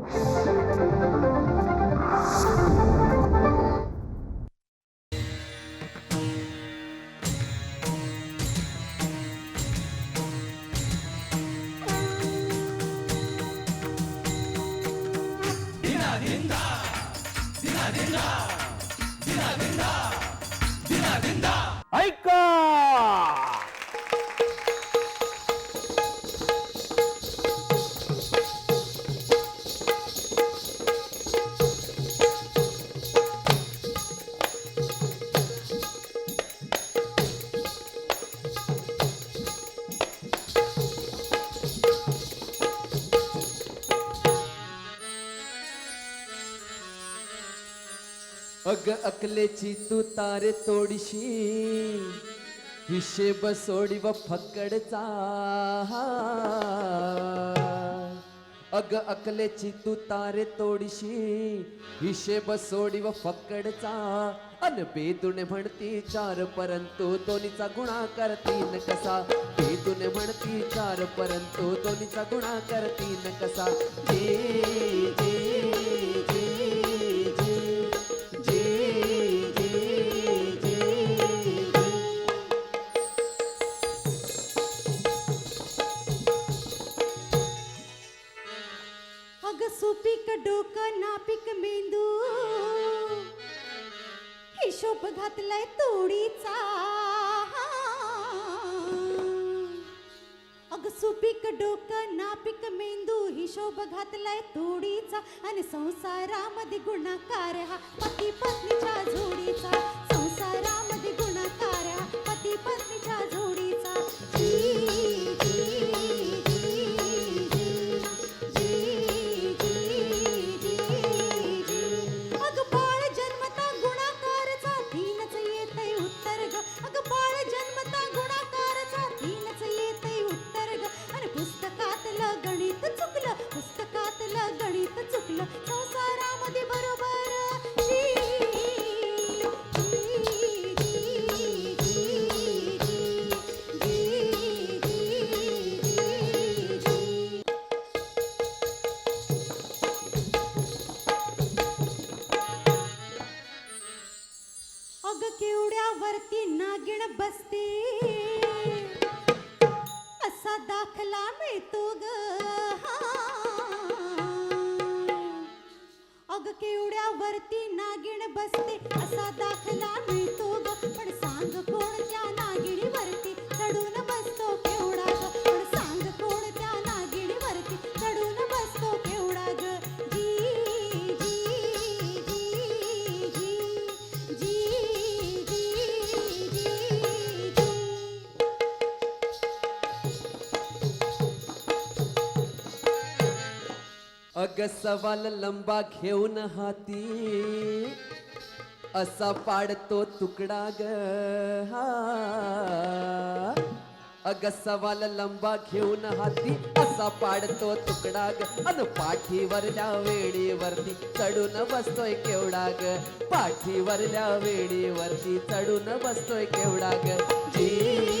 はいか अग अकलेची तू तारे तोडशी हिशेब सोडी व फकडचा अग अकलेची तू तारे तोडशी हिशेब सोडी व फकडचा अन बेदुने म्हणती चार परंतु दोन्हीचा गुणा करतीन कसा. बेदुने म्हणती चार परंतु दोन्हीचा गुणा करतीन कसा. जे जे जे सुपीक डोकं नापिक मेंदू. हिशोब घातलाय तोडीचा. अग सुपीक डोकं नापिक मेंदू. हिशोब घातलाय तोडीचा. आणि संसारामध्ये गुणाकार हा पती वरती नागिण बसती. असा दाखला मिळतो ग. अग केवड्यावरती नागिण बसते असा दाखला मिळतो ग. पण सांग अग सवाल लंबा घेऊन हाती. असा पाडतो तुकडा ग हा. अग सवाल लंबा घेऊन हाती. असा पाडतो तुकडा ग. अन पाठीवरल्या वेळीवरती चढून बसतोय केवडा ग. पाठीवरल्या वेळीवरती चढून बसतोय केवडा ग. जी